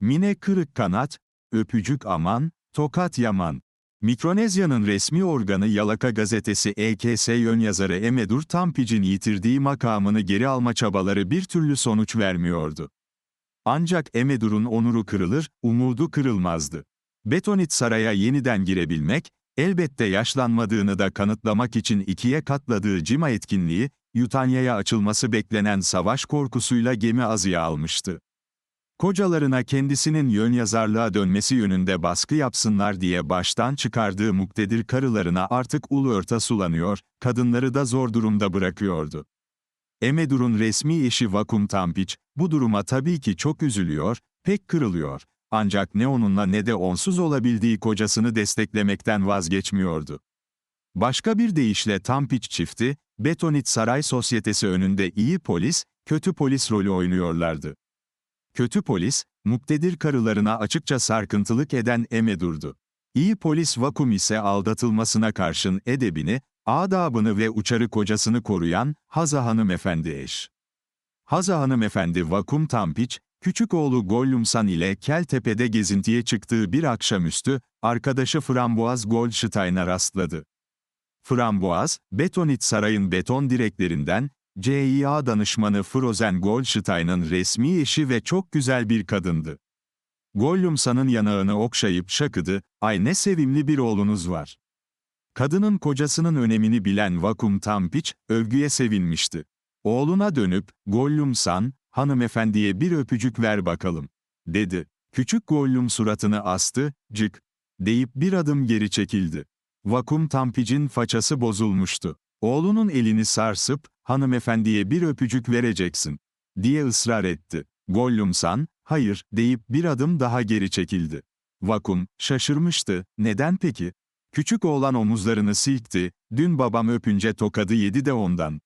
Mine kırık kanat, öpücük aman, tokat yaman. Mikronezya'nın resmi organı Yalaka gazetesi EKS yönyazarı Emedur Tampic'in yitirdiği makamını geri alma çabaları bir türlü sonuç vermiyordu. Ancak Emedur'un onuru kırılır, umudu kırılmazdı. Betonit saraya yeniden girebilmek, elbette yaşlanmadığını da kanıtlamak için ikiye katladığı cima etkinliği, Yutanya'ya açılması beklenen savaş korkusuyla gemi azıya almıştı. Kocalarına kendisinin yön yazarlığa dönmesi yönünde baskı yapsınlar diye baştan çıkardığı muktedir karılarına artık ulu örta sulanıyor, kadınları da zor durumda bırakıyordu. Emedur'un resmi eşi Vakum Tampiç, bu duruma tabii ki çok üzülüyor, pek kırılıyor. Ancak ne onunla ne de onsuz olabildiği kocasını desteklemekten vazgeçmiyordu. Başka bir deyişle Tampiç çifti, Betonit Saray Sosyetesi önünde iyi polis, kötü polis rolü oynuyorlardı. Kötü polis, muktedir karılarına açıkça sarkıntılık eden Emedur'du. İyi polis Vakum ise aldatılmasına karşın edebini, adabını ve uçarı kocasını koruyan Haza hanımefendi eş. Haza hanımefendi Vakum Tampiç, küçük oğlu Gollumsan ile Keltepe'de gezintiye çıktığı bir akşamüstü, arkadaşı Framboaz Goldstein'a rastladı. Framboaz, Betonit Saray'ın beton direklerinden, CIA danışmanı Frozen Goldstein'ın resmi eşi ve çok güzel bir kadındı. Gollumsan'ın yanağını okşayıp şakıdı, ay ne sevimli bir oğlunuz var. Kadının kocasının önemini bilen Vakum Tampiç, övgüye sevinmişti. Oğluna dönüp, Gollumsan, hanımefendiye bir öpücük ver bakalım, dedi. Küçük Gollum suratını astı, cık, deyip bir adım geri çekildi. Vakum Tampic'in façası bozulmuştu. Oğlunun elini sarsıp, hanımefendiye bir öpücük vereceksin, diye ısrar etti. Gollumsan, hayır, deyip bir adım daha geri çekildi. Vakum, şaşırmıştı, neden peki? Küçük oğlan omuzlarını silkti, dün babam öpünce tokadı yedi de ondan.